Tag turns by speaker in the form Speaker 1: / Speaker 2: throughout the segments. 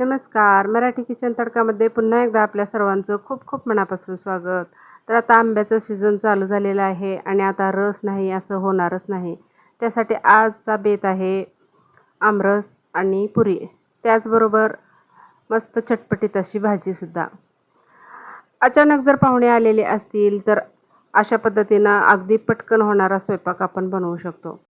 Speaker 1: नमस्कार. मराठी किचन तडकामध्ये पुन्हा एकदा आपल्या सर्वांचं खूप खूप मनापासून स्वागत. तर आता आंब्याचं सीझन चालू झालेलं आहे आणि आता रस नाही असं होणारच नाही. त्यासाठी आजचा बेत आहे आमरस आणि पुरी. त्याचबरोबर मस्त चटपटीत अशी भाजीसुद्धा अचानक जर पाहुणे आलेले असतील तर अशा पद्धतीनं अगदी पटकन होणारा स्वयंपाक आपण बनवू शकतो.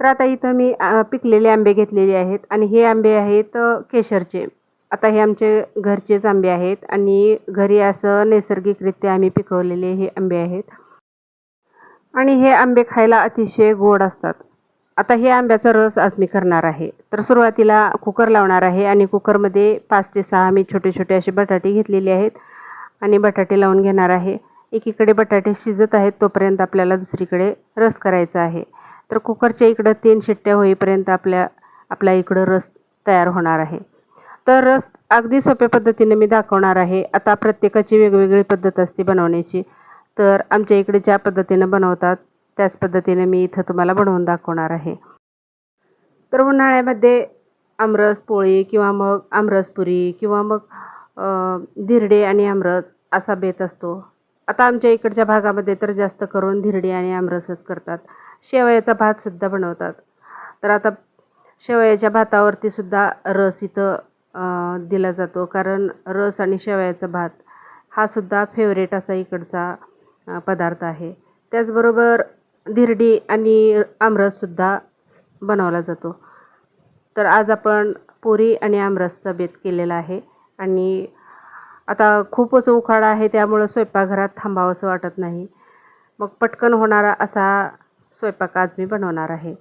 Speaker 1: तर आता इथं मी पिकलेले आंबे घेतलेले आहेत आणि हे आंबे आहेत केशरचे. आता हे आमचे घरचेच आंबे आहेत आणि घरी असं नैसर्गिकरित्या आम्ही पिकवलेले हे आंबे आहेत. आणि हे आंबे खायला अतिशय गोड असतात. आता हे आंब्याचा रस आज मी करणार आहे. तर सुरुवातीला कुकर लावणार आहे आणि कुकरमध्ये पाच ते सहा मी छोटे छोटे असे बटाटे घेतलेले आहेत आणि बटाटे लावून घेणार आहे. एकीकडे बटाटे शिजत आहेत तोपर्यंत आपल्याला दुसरीकडे रस करायचा आहे. तर कुकरच्या इकडं तीन शिट्ट्या होईपर्यंत आपल्या आपल्या इकडं रस तयार होणार आहे. तर रस अगदी सोप्या पद्धतीने मी दाखवणार आहे. आता प्रत्येकाची वेगवेगळी पद्धत असते बनवण्याची. तर आमच्या इकडे ज्या पद्धतीनं बनवतात त्याच पद्धतीने मी इथं तुम्हाला बनवून दाखवणार आहे. तर उन्हाळ्यामध्ये आमरस पोळी किंवा मग आमरस पुरी किंवा मग धिरडे आणि आमरस असा बेत असतो. आता आमच्या इकडच्या भागामध्ये तर जास्त करून धिरडे आणि आमरसच करतात. शेवयाचा भातसुद्धा बनवतात. तर आता शेवयाच्या भातावरती सुद्धा रस इथं दिला जातो. कारण रस आणि शेवयाचा भात हा सुद्धा फेवरेट असा इकडचा पदार्थ आहे. त्याचबरोबर धिरडी आणि आमरससुद्धा बनवला जातो. तर आज आपण पुरी आणि आमरसचा बेत केलेला आहे. आणि आता खूपच उखाडा आहे त्यामुळं स्वयंपाकघरात थांबावंसं वाटत नाही. मग पटकन होणारा असा स्वयंपाक आज मी बनवणार आहे.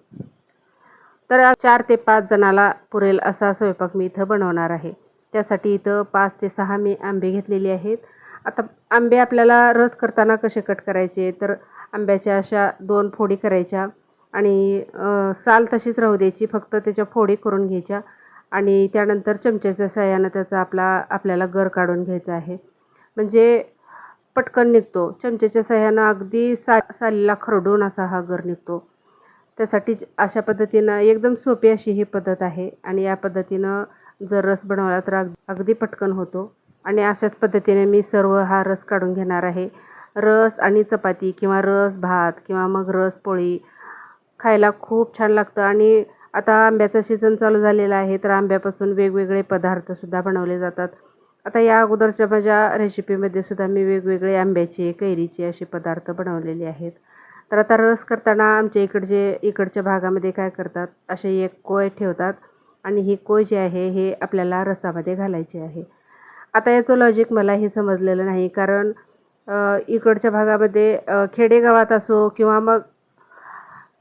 Speaker 1: तर चार ते पाच जणाला पुरेल असा स्वयंपाक मी इथं बनवणार आहे. त्यासाठी इथं पाच ते सहा मी आंबे घेतलेले आहेत. आता आंबे आपल्याला रस करताना कसे कट करायचे? तर आंब्याच्या अशा दोन फोडी करायच्या आणि साल तशीच राहू द्यायची फक्त त्याच्या फोडी करून घ्यायच्या आणि त्यानंतर चमच्याच्या सहाय्यानं त्याचा आपला आपल्याला गर काढून घ्यायचा आहे. म्हणजे पटकन निघतो. चमच्याच्या सहाय्यानं अगदी सा सालीला खरडून असा हा गर निघतो. त्यासाठी अशा पद्धतीनं एकदम सोपी अशी ही पद्धत आहे आणि या पद्धतीनं जर रस बनवला तर अग अगदी पटकन होतो. आणि अशाच पद्धतीने मी सर्व हा रस काढून घेणार आहे. रस आणि चपाती किंवा रस भात किंवा मग रस पोळी खायला खूप छान लागतं. आणि आता आंब्याचा सीझन चालू झालेला आहे तर आंब्यापासून वेगवेगळे पदार्थसुद्धा बनवले जातात. आता या अगोदरच्या माझ्या रेसिपीमध्ये सुद्धा मी वेगवेगळे आंब्याचे कैरीचे असे पदार्थ बनवलेले आहेत. तर आता रस करताना आमच्या इकडचे इकडच्या भागामध्ये काय करतात असे एक कोय ठेवतात आणि ही कोय जी आहे हे आपल्याला रसामध्ये घालायची आहे. आता याचं लॉजिक मला हे समजलेलं नाही कारण इकडच्या भागामध्ये खेडेगावात असो किंवा मग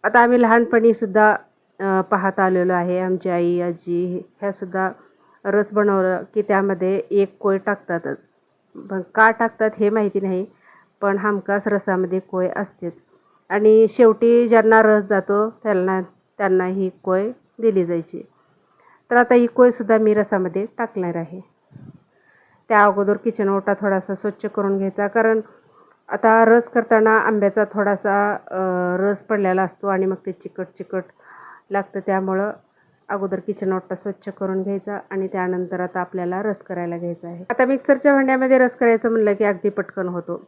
Speaker 1: आता आम्ही लहानपणीसुद्धा पाहत आलेलो आहे. आमची आई आजी ह्यासुद्धा रस बनवलं की त्यामध्ये एक कोय टाकतातच. पण का टाकतात हे माहिती नाही पण हमखास रसामध्ये कोय असतेच. आणि शेवटी ज्यांना रस जातो त्यांना त्यांना ही कोय दिली जायची. तर आता ही कोयसुद्धा मी रसामध्ये टाकणार आहे. त्या अगोदर किचन ओटा थोडासा स्वच्छ करून घ्यायचा कारण आता रस करताना आंब्याचा थोडासा रस पडलेला असतो आणि मग ते चिकट चिकट लागतं त्यामुळं अगोदर किचन ओटा स्वच्छ करून घ्यायचा आणि त्यानंतर आता आपल्याला रस करायला घ्यायचा आहे. आता मिक्सरच्या भांड्यामध्ये रस करायचं म्हणलं की अगदी पटकन होतो.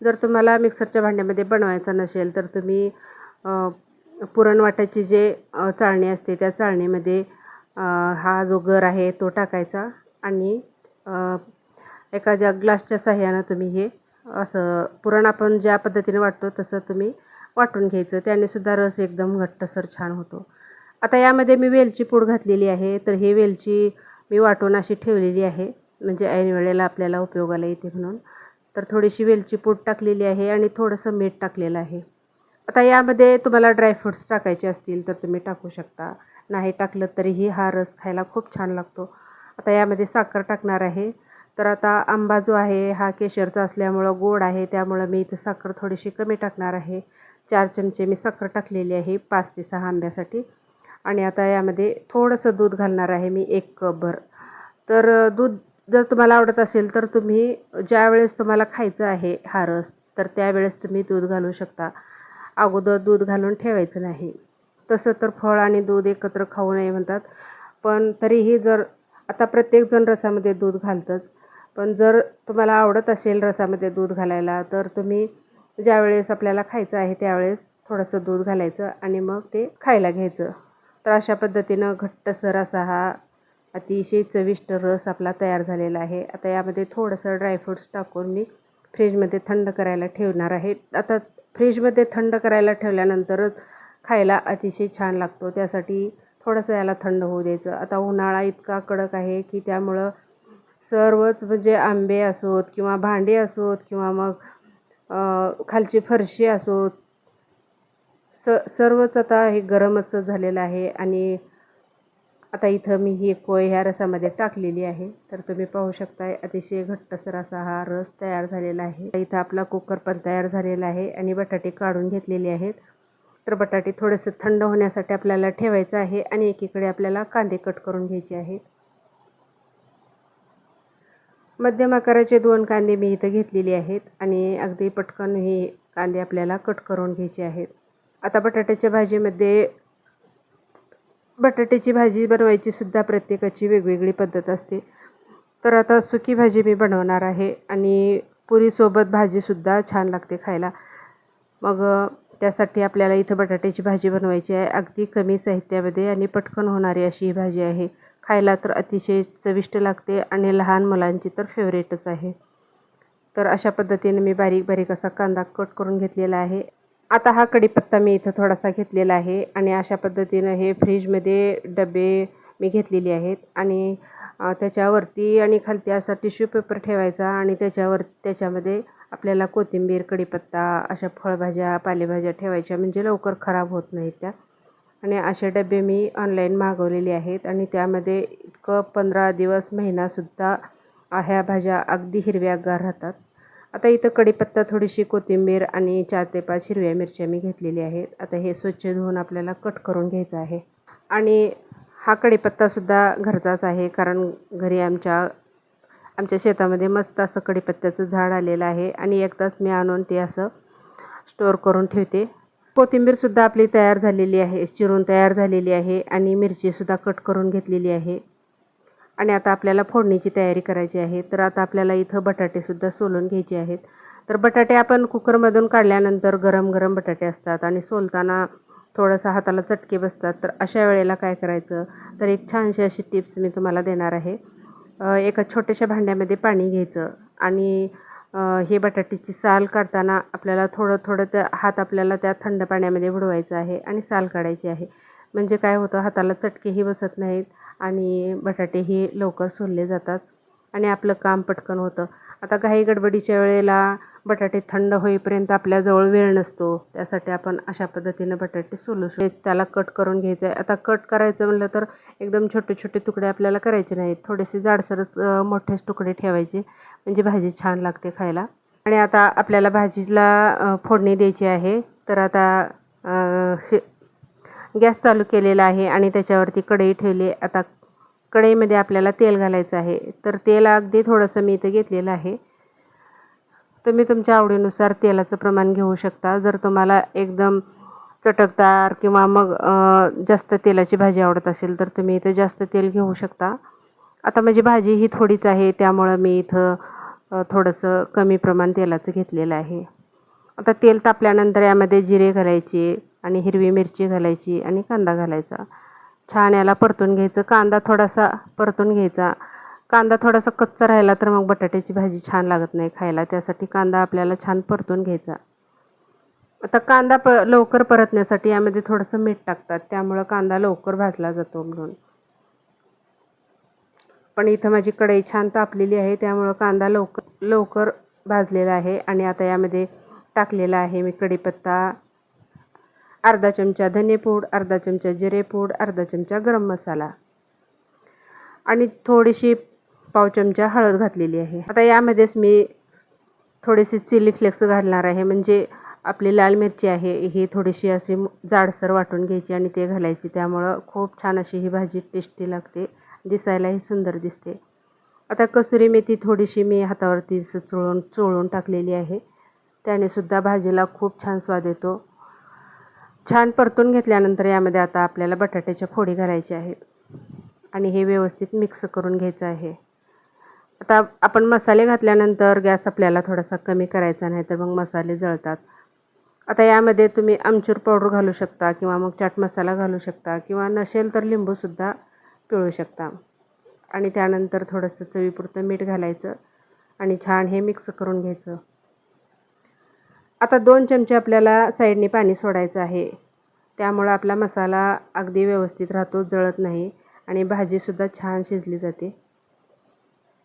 Speaker 1: जर तुम्हाला मिक्सरच्या भांड्यामध्ये बनवायचं नसेल तर तुम्ही पुरण वाटायची जे चाळणी असते त्या चाळणीमध्ये हा जो गर आहे तो टाकायचा आणि एका ज्या ग्लासच्या साह्यानं तुम्ही हे असं पुरण आपण ज्या पद्धतीने वाटतो तसं तुम्ही वाटून घ्यायचं. त्याने सुद्धा रस एकदम घट्टसर छान होतो. आता यामध्ये मी वेलची पूड घातलेली आहे तर ही वेलची मी वाटून अशी ठेवलेली आहे म्हणजे ऐन वेळेला आपल्याला उपयोगाला येते म्हणून. तर थोडीशी वेलची पूड टाकलेली आहे आणि थोडंसं मीठ टाकलेलं आहे. आता यामध्ये तुम्हाला ड्रायफ्रूट्स टाकायचे असतील तर तुम्ही टाकू शकता. नाही टाकलं तरीही हा रस खायला खूप छान लागतो. आता यामध्ये साखर टाकणार आहे. तर आता आंबा जो आहे हा केशरचा असल्यामुळं गोड आहे त्यामुळं मी इथं साखर थोडीशी कमी टाकणार आहे. चार चमचे मी साखर टाकलेली आहे पाच ते सहा आंब्यासाठी. आणि आता यामध्ये थोडंसं दूध घालणार आहे मी एक कपभर. तर दूध जर तुम्हाला आवडत असेल तर तुम्ही ज्यावेळेस तुम्हाला खायचं आहे हा रस तर त्यावेळेस तुम्ही दूध घालू शकता. अगोदर दूध घालून ठेवायचं नाही. तसं तर फळ आणि दूध एकत्र खाऊ नये म्हणतात. पण तरीही जर आता प्रत्येकजण रसामध्ये दूध घालतंच. पण जर तुम्हाला आवडत असेल रसामध्ये दूध घालायला तर तुम्ही ज्यावेळेस आपल्याला खायचं आहे त्यावेळेस थोडंसं दूध घालायचं आणि मग ते खायला घ्यायचं. तर अशा पद्धतीनं घट्टसर असा हा अतिशय चविष्ट रस आपला तयार झालेला आहे. आता यामध्ये थोडंसं ड्रायफ्रूट्स टाकून मी फ्रीजमध्ये थंड करायला ठेवणार आहे. आता फ्रीजमध्ये थंड करायला ठेवल्यानंतरच खायला अतिशय छान लागतो. त्यासाठी थोडंसं याला थंड होऊ द्यायचं. आता उन्हाळा इतका कडक आहे की त्यामुळं सर्वच म्हणजे आंबे असोत किंवा भांडी असोत किंवा मग खालची फरशी असोत स सर्वच आता हे गरम असं झालेलं आहे आणि आता इथं मी ही कोय ह्या रसामध्ये टाकलेली आहे. तर तुम्ही पाहू शकताय अतिशय घट्टसर असा हा रस तयार झालेला आहे. इथं आपला कुकर पण तयार झालेला आहे आणि बटाटे काढून घेतलेले आहेत. तर बटाटे थोडेसे थंड होण्यासाठी आपल्याला ठेवायचं आहे आणि एकीकडे आपल्याला कांदे कट करून घ्यायचे आहेत. मध्यम आकाराचे दोन कांदे मी इथं घेतलेले आहेत आणि अगदी पटकन हे कांदे आपल्याला कट करून घ्यायचे आहेत. आता बटाट्याच्या भाजीमध्ये बटाट्याची भाजी बनवायची सुद्धा प्रत्येकाची वेगवेगळी पद्धत असते. तर आता सुकी भाजी मी बनवणार आहे आणि पुरीसोबत भाजीसुद्धा छान लागते खायला. मग त्यासाठी आपल्याला इथं बटाट्याची भाजी बनवायची आहे. अगदी कमी साहित्यामध्ये आणि पटकन होणारी अशी ही भाजी आहे. खायला तर अतिशय चविष्ट लागते आणि लहान मुलांची तर फेवरेटच आहे. तर अशा पद्धतीने मी बारीक बारीक असा कांदा कट करून घेतलेला आहे. आता हा कढीपत्ता मी इथं थोडासा घेतलेला आहे आणि अशा पद्धतीनं हे फ्रीजमध्ये डबे मी घेतलेले आहेत. आणि त्याच्यावरती आणि खालती असा टिश्यू पेपर ठेवायचा आणि त्याच्यावर त्याच्यामध्ये आपल्याला कोथिंबीर कढीपत्ता अशा फळभाज्या पालेभाज्या ठेवायच्या म्हणजे लवकर खराब होत नाहीत त्या. आणि असे डबे मी ऑनलाईन मागवलेले आहेत आणि त्यामध्ये इतकं पंधरा दिवस महिनासुद्धा ह्या भाज्या अगदी हिरव्यागार राहतात. आता इथं कढीपत्ता थोडीशी कोथिंबीर आणि चार ते पाच हिरव्या मिरच्या मी घेतलेल्या आहेत. आता हे स्वच्छ धुवून आपल्याला कट करून घ्यायचं आहे. आणि हा कढीपत्तासुद्धा घरचाच आहे कारण घरी आमच्या आमच्या शेतामध्ये मस्त असं कढीपत्त्याचं झाड आलेलं आहे. आणि एकदाच मी आणून ते असं स्टोअर करून ठेवते. कोथिंबीरसुद्धा आपली तयार झालेली आहे चिरून तयार झालेली आहे आणि मिरचीसुद्धा कट करून घेतलेली आहे. आणि आता आपल्याला फोडणीची तयारी करायची आहे. तर आता आपल्याला इथं बटाटेसुद्धा सोलून घ्यायचे आहेत. तर बटाटे आपण कुकरमधून काढल्यानंतर गरम गरम बटाटे असतात आणि सोलताना थोडंसं हाताला चटके बसतात. तर अशा वेळेला काय करायचं? तर एक छानशी अशी टिप्स मी तुम्हाला देणार आहे. एका छोट्याशा भांड्यामध्ये पाणी घ्यायचं आणि हे बटाट्याची साल काढताना आपल्याला थोडं थोडं त्या हात आपल्याला त्या थंड पाण्यामध्ये बुडवायचं आहे आणि साल काढायची आहे. म्हणजे काय होतं? हाताला चटकेही बसत नाहीत. आणि बटाटेही लवकर सोलले जातात आणि आपलं काम पटकन होतं. आता घाई गडबडीच्या वेळेला बटाटे थंड होईपर्यंत आपल्याजवळ वेळ नसतो. त्यासाठी आपण अशा पद्धतीनं बटाटे सोलू शकतो. त्याला कट करून घ्यायचं आहे आता कट करायचं म्हणलं तर एकदम छोटे छोटे तुकडे आपल्याला करायचे नाहीत. थोडेसे जाडसरच मोठेच तुकडे ठेवायचे. म्हणजे भाजी छान लागते खायला. आणि आता आपल्याला भाजीला फोडणी द्यायची आहे. तर आता शे गॅस चालू केलेला आहे आणि त्याच्यावरती कढई ठेवली आता कढईमध्ये आपल्याला तेल घालायचं आहे. तर तेल अगदी थोडंसं मी इथं घेतलेलं आहे. तुम्ही तुमच्या आवडीनुसार तेलाचं प्रमाण घेऊ शकता. जर तुम्हाला एकदम चटकदार किंवा मग जास्त तेलाची भाजी आवडत असेल तर तुम्ही इथं जास्त तेल घेऊ शकता. आता माझी भाजी ही थोडीच आहे त्यामुळं मी इथं थोडंसं कमी प्रमाण तेलाचं घेतलेलं आहे. आता तेल तापल्यानंतर यामध्ये जिरे घालायचे आणि हिरवी मिरची घालायची आणि कांदा घालायचा. छान याला परतून घ्यायचं. कांदा थोडासा परतून घ्यायचा. कांदा थोडासा कच्चा राहिला तर मग बटाट्याची भाजी छान लागत नाही खायला. त्यासाठी कांदा आपल्याला छान परतून घ्यायचा. आता कांदा प लवकर परतण्यासाठी यामध्ये थोडंसं मीठ टाकतात. त्यामुळं कांदा लवकर भाजला जातो म्हणून. पण इथं माझी कढई छान तापलेली आहे. त्यामुळं कांदा लवकर लवकर भाजलेला आहे. आणि आता यामध्ये टाकलेला आहे मी कढीपत्ता. अर्धा चमचा धनेपूड अर्धा चमचा जिरेपूड अर्धा चमचा गरम मसाला. आणि थोडीशी पाव चमचा हळद घातलेली आहे. आता यामध्येच मी थोडेसे चिली फ्लेक्स घालणार आहे. म्हणजे आपली लाल मिरची आहे ही थोडीशी अशी जाडसर वाटून घ्यायची आणि ते घालायची. त्यामुळं खूप छान अशी ही भाजी टेस्टी लागते दिसायलाही सुंदर दिसते. आता कसुरी मेथी थोडीशी मी हातावरती चोळून चोळून टाकलेली आहे. त्याने सुद्धा भाजीला खूप छान स्वाद येतो. छान परतून घेतल्यानंतर यामध्ये आता आपल्याला बटाट्याच्या फोडी घालायच्या आहेत. आणि हे व्यवस्थित मिक्स करून घ्यायचं आहे. आता आपण मसाले घातल्यानंतर गॅस आपल्याला थोडासा कमी करायचा नाही तर मग मसाले जळतात. आता यामध्ये तुम्ही आमचूर पावडर घालू शकता किंवा मग चाट मसाला घालू शकता किंवा नसेल तर लिंबूसुद्धा पिळू शकता. आणि त्यानंतर थोडंसं चवीपुरतं मीठ घालायचं आणि छान हे मिक्स करून घ्यायचं. आता दोन चमचे आपल्याला साईडने पाणी सोडायचं आहे. त्यामुळं आपला मसाला अगदी व्यवस्थित राहतो जळत नाही आणि भाजीसुद्धा छान शिजली जाते.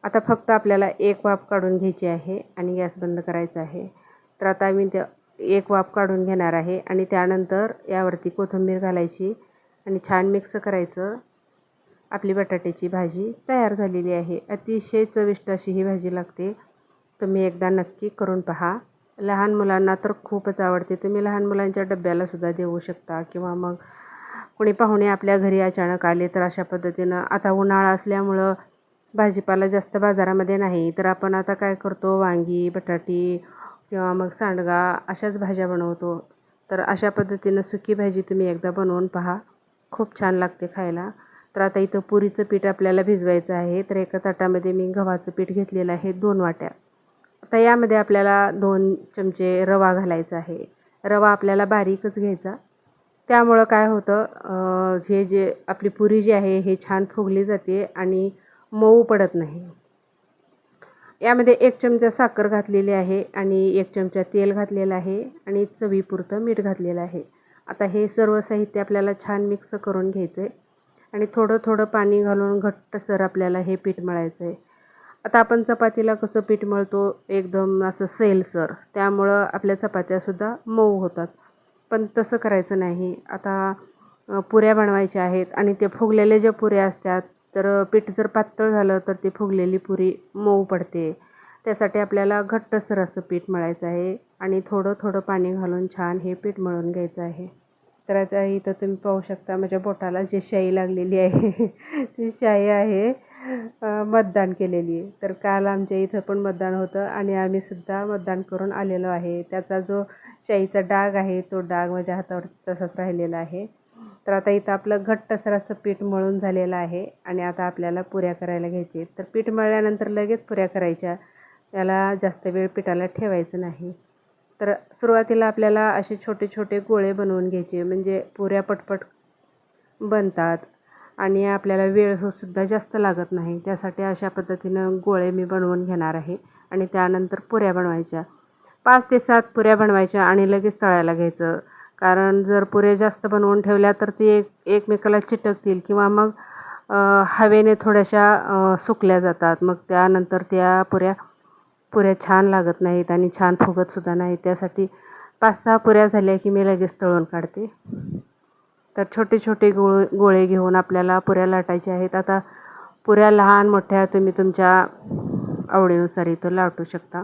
Speaker 1: आता फक्त आपल्याला एक वाफ काढून घ्यायची आहे आणि गॅस बंद करायचा आहे. तर आता मी त्या एक वाफ काढून घेणार आहे आणि त्यानंतर यावरती कोथिंबीर घालायची आणि छान मिक्स करायचं. आपली बटाट्याची भाजी तयार झालेली आहे. अतिशय चविष्ट अशी ही भाजी लागते. तुम्ही एकदा नक्की करून पहा. लहान मुलांना तर खूपच आवडते. तुम्ही लहान मुलांच्या डब्यालासुद्धा देऊ शकता किंवा मग कोणी पाहुणे आपल्या घरी अचानक आले तर अशा पद्धतीनं. आता उन्हाळा असल्यामुळं भाजीपाला जास्त बाजारामध्ये नाही. तर आपण आता काय करतो? वांगी बटाटी किंवा मग सांडगा अशाच भाज्या बनवतो. तर अशा पद्धतीनं सुकी भाजी तुम्ही एकदा बनवून पहा. खूप छान लागते खायला. तर आता इथं पुरीचं पीठ आपल्याला भिजवायचं आहे. तर एका ताटामध्ये मी गव्हाचं पीठ घेतलेलं आहे. दोन वाट्या. आता यामध्ये आपल्याला दोन चमचे रवा घालायचा आहे. रवा आपल्याला बारीकच घ्यायचा. त्यामुळं काय होतं हे जे आपली पुरी जी आहे हे छान फुगली जाते आणि मऊ पडत नाही. यामध्ये एक चमचा साखर घातलेली आहे आणि एक चमचा तेल घातलेलं आहे आणि चवीपुरतं मीठ घातलेलं आहे. आता हे सर्व साहित्य आपल्याला छान मिक्स करून घ्यायचं आहे आणि थोडं थोडं पाणी घालून घट्टसर आपल्याला हे पीठ मळायचं आहे आता आपण चपातीला कसं पीठ मळतो एकदम असं सैलसर त्यामुळं आपल्या चपात्यासुद्धा मऊ होतात. पण तसं करायचं नाही. आता पुऱ्या बनवायच्या आहेत आणि ते फुगलेले ज्या पुऱ्या असतात तर पीठ जर पातळ झालं तर ती फुगलेली पुरी मऊ पडते. त्यासाठी आपल्याला घट्टसर असं पीठ मळायचं आहे आणि थोडं थोडं पाणी घालून छान हे पीठ मळून घ्यायचं आहे. तर आता इथं तुम्ही पाहू शकता माझ्या बोटाला जी शाई लागलेली आहे ती शाई आहे. मतदान केलेली आहे. तर काल आमच्या इथं पण मतदान होतं आणि आम्हीसुद्धा मतदान करून आलेलो आहे. त्याचा जो शाईचा डाग आहे तो डाग माझ्या हातावर तसाच राहिलेला आहे. तर आता इथं आपलं घट्टसर असं पीठ मळून झालेलं आहे आणि आता आपल्याला पुऱ्या करायला घ्यायचे तर पीठ मळल्यानंतर लगेच पुऱ्या करायच्या. त्याला जास्त वेळ पिठाला ठेवायचं नाही. तर सुरुवातीला आपल्याला असे छोटे छोटे गोळे बनवून घ्यायचे. म्हणजे पुऱ्या पटपट बनतात. आणि आपल्याला वेळ हो सुद्धा जास्त लागत नाही. त्यासाठी अशा पद्धतीनं गोळे मी बनवून घेणार आहे आणि त्यानंतर पुऱ्या बनवायच्या. पाच ते सात पुऱ्या बनवायच्या आणि लगेच तळायला घ्यायचं. कारण जर पुऱ्या जास्त बनवून ठेवल्या तर ती एक एकमेकाला चिटकतील किंवा मग हवेने थोड्याशा सुकल्या जातात. मग त्यानंतर त्या पुऱ्या पुऱ्या छान लागत नाहीत आणि छान फुगतसुद्धा नाही त्यासाठी पाच सहा पुऱ्या झाल्या की मी लगेच तळून काढते. तर छोटे छोटे गोळ गोळे घेऊन आपल्याला पुऱ्या लाटायच्या आहेत. आता पुऱ्या लहान मोठ्या तुम्ही तुमच्या आवडीनुसार इथं लाटू शकता.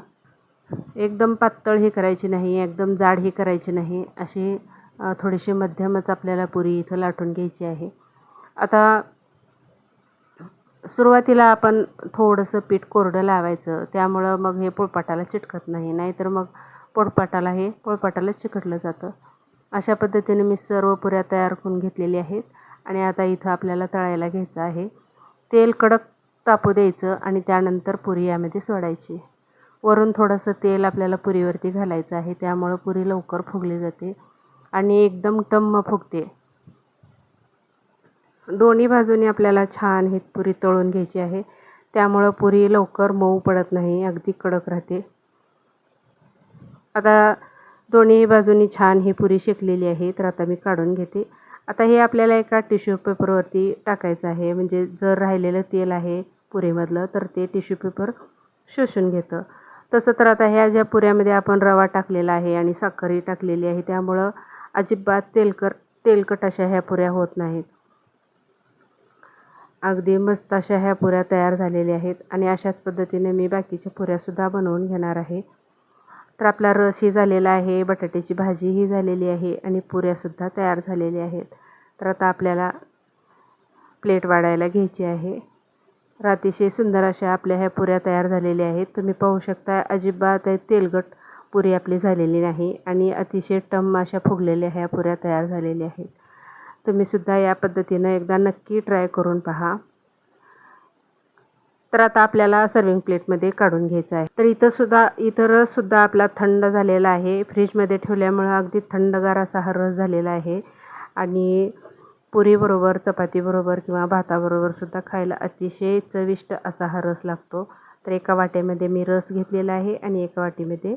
Speaker 1: एकदम पातळ ही करायची नाही एकदम जाड ही करायची नाही. अशी थोडीशी मध्यमच आपल्याला पुरी इथं लाटून घ्यायची आहे. आता सुरुवातीला आपण थोडंसं पीठ कोरडं लावायचं. त्यामुळं मग हे पोळपाटाला चिटकत नाही. नाहीतर मग पोळपाटाला हे पोळपाटाला चिकटलं जातं. अशा पद्धतीने मी सर्व पुऱ्या तयार करून घेतलेली आहेत. आणि आता इथं आपल्याला तळायला घ्यायचं आहे. तेल कडक तापू द्यायचं आणि त्यानंतर पुरी यामध्ये सोडायची. वरून थोडंसं तेल आपल्याला पुरीवरती घालायचं आहे. त्यामुळं पुरी लवकर फुगली जाते आणि एकदम टम्म फुगते. दोन्ही बाजूंनी आपल्याला छान ही पुरी तळून घ्यायची आहे. त्यामुळं पुरी लवकर मऊ पडत नाही. अगदी कडक राहते. आता दोन्ही बाजूनी छान ही पुरी शेकलेली आहे. तर आता मी काढून घेते. आता हे आपल्याला एका टिश्यू पेपरवरती टाकायचं आहे. म्हणजे जर राहिलेलं तेल आहे पुरीमधलं तर ते टिश्यू पेपर शोषून घेतं. तसं तर आता ह्या ज्या पुऱ्यामध्ये आपण रवा टाकलेला आहे आणि साखरही टाकलेली आहे त्यामुळं अजिबात तेलकर तेलकट अशा ह्या पुऱ्या होत नाहीत. अगदी मस्त अशा ह्या पुऱ्या तयार झालेल्या आहेत. आणि अशाच पद्धतीने मी बाकीच्या पुऱ्यासुद्धा बनवून घेणार आहे. तर आपला रसही झालेला आहे बटाट्याची भाजीही झालेली आहे आणि पुऱ्यासुद्धा तयार झालेल्या आहेत. तर आता आपल्याला प्लेट वाढायला घ्यायची आहे. तर अतिशय सुंदर अशा आपल्या ह्या पुऱ्या तयार झालेल्या आहेत. तुम्ही पाहू शकता अजिबात तेलगट पुरी आपली झालेली नाही आणि अतिशय टम अशा फुगलेल्या ह्या पुऱ्या तयार झालेल्या आहेत. तुम्हीसुद्धा या पद्धतीनं एकदा नक्की ट्राय करून पहा. तर आता आपल्याला सर्विंग प्लेटमध्ये काढून घ्यायचं आहे. तर इथं सुद्धा इथं रस सुद्धा आपला थंड झालेला आहे. फ्रीजमध्ये ठेवल्यामुळं अगदी थंडगार असा हा रस झालेला आहे. आणि पुरीबरोबर चपातीबरोबर किंवा भाताबरोबर सुद्धा खायला अतिशय चविष्ट असा हा रस लागतो. तर एका वाट्यामध्ये मी रस घेतलेला आहे आणि एका वाटीमध्ये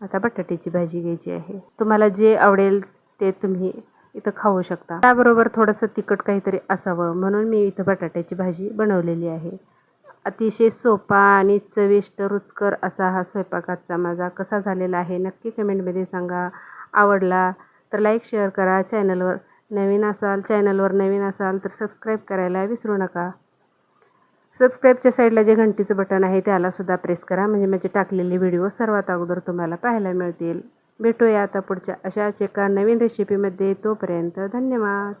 Speaker 1: आता बटाट्याची भाजी घ्यायची आहे. तुम्हाला जे आवडेल ते तुम्ही इथं खाऊ शकता. त्याबरोबर थोडंसं तिखट काहीतरी असावं म्हणून मी इथं बटाट्याची भाजी बनवलेली आहे. अतिशय सोपा आणि चविष्ट रुचकर असा हा स्वयंपाकाचा माझा कसा झालेला आहे नक्की कमेंटमध्ये सांगा. आवडला तर लाईक शेअर करा. चॅनलवर नवीन असाल चॅनलवर नवीन असाल तर सबस्क्राईब करायला विसरू नका. सबस्क्राईबच्या साईडला जे घंटीचं बटन आहे त्यालासुद्धा प्रेस करा. म्हणजे माझे टाकलेले व्हिडिओ सर्वात अगोदर तुम्हाला पाहायला मिळतील. भेटूया आता पुढच्या अशाच एका नवीन रेसिपीमध्ये तोपर्यंत धन्यवाद.